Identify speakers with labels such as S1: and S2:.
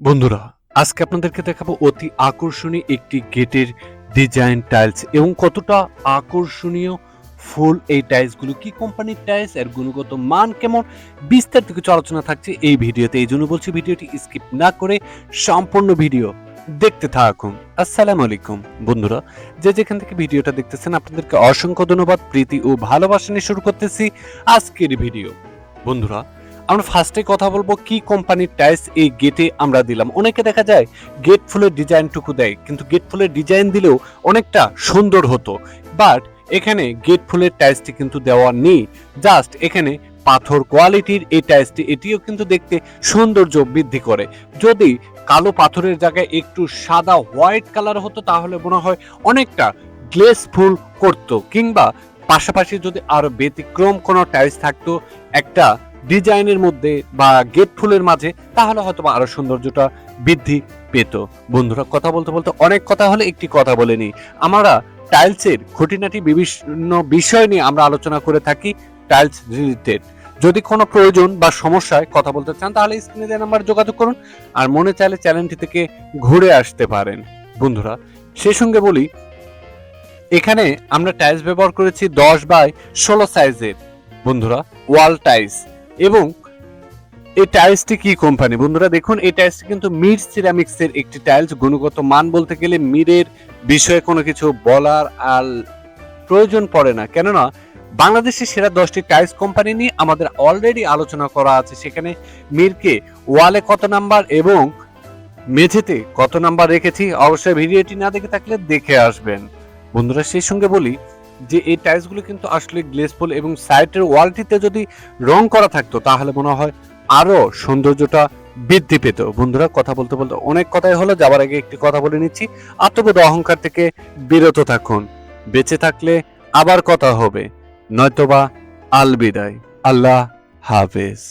S1: বন্ধুরা, আজকে আপনাদেরকে দেখাবো অতি আকর্ষণীয় একটি গেটের ডিজাইন টাইলস এবং কতটা আকর্ষণীয় ফুল এই টাইলসগুলো, কি কোম্পানির টাইলস, এর গুণগত মান কেমন, বিস্তারিত কিছু আলোচনা থাকছে এই ভিডিওতে। এই জন্য বলছি ভিডিওটি স্কিপ না করে সম্পূর্ণ ভিডিও দেখতে থাকুন। আসসালামু আলাইকুম বন্ধুরা, যে যেখান থেকে ভিডিওটা দেখতেছেন, আপনাদেরকে অসংখ্য ধন্যবাদ, প্রীতি ও ভালোবাসা নিয়ে শুরু করতেছি আজকের ভিডিও। বন্ধুরা আমরা ফার্স্টে কথা বলব কি কোম্পানির টাইলস এই গেটে আমরা দিলাম। অনেকে দেখা যায় গেট ফুলের ডিজাইনটুকু দেয়, কিন্তু গেট ফুলের ডিজাইন দিলেও অনেকটা সুন্দর হতো। বাট এখানে গেট ফুলের টাইলসটি কিন্তু দেওয়া নেই। জাস্ট এখানে পাথর কোয়ালিটির এই টাইলসটি এটিও কিন্তু দেখতে সৌন্দর্য বৃদ্ধি করে। যদি কালো পাথরের জায়গায় একটু সাদা হোয়াইট কালার হতো, তাহলে মনে হয় অনেকটা গ্লেসফুল করতো। কিংবা পাশাপাশি যদি আরও ব্যতিক্রম কোনো টাইলস থাকতো, একটা ডিজাইনের মধ্যে বা গেট ফুলের মাঝে, তাহলে হয়তো আরও সৌন্দর্যটা বৃদ্ধি পেত। বন্ধুরা, কথা বলতে বলতে অনেক কথা হলে একটি কথা বলে নিই। আমরা টাইলসের খুঁটিনাটি বিভিন্ন বিষয় নিয়ে আমরা আলোচনা করে থাকি টাইলস রিলেটেড। যদি কোনো প্রয়োজন বা সমস্যায় কথা বলতে চান, তাহলে স্ক্রিনে দেওয়া নাম্বার যোগাযোগ করুন আর মনে চাইলে চ্যানেলটি থেকে ঘুরে আসতে পারেন। বন্ধুরা, সেই সঙ্গে বলি, এখানে আমরা টাইলস ব্যবহার করেছি দশ বাই ষোলো সাইজের। বন্ধুরা, ওয়াল টাইলস। এবং এই টাইলসটি কি কোম্পানি বন্ধুরা দেখুন, এই টাইলসটি কিন্তু মির সিরামিক্স এর একটি টাইলস গুণগত মান বলতে গেলে মিরের বিষয়ে কোনো কিছু বলার আর প্রয়োজন পড়ে না। কেননা, বাংলাদেশের সেরা দশটি টাইলস কোম্পানি নিয়ে আমাদের অলরেডি আলোচনা করা আছে। সেখানে মিরকে ওয়ালে কত নাম্বার এবং মেঝেতে কত নাম্বার রেখেছি? অবশ্যই ভিডিওটি না দেখে থাকলে দেখে আসবেন। বন্ধুরা, সেই সঙ্গে বলি যে এই টাইলসগুলো কিন্তু আসলে গ্লেসফুল এবং সাইডের ওয়ালটিতে যদি রং করা থাকতো, তাহলে মনে হয় আরও সৌন্দর্যটা বৃদ্ধি পেত। বন্ধুরা, কথা বলতে বলতে অনেক কথাই হলো, যাবার আগে একটি কথা বলে নিচ্ছি। আত্মবোধ অহংকার থেকে বিরত থাকুন। বেঁচে থাকলে আবার কথা হবে। নয়তোবা আল বিদায় আল্লাহ হাফেজ।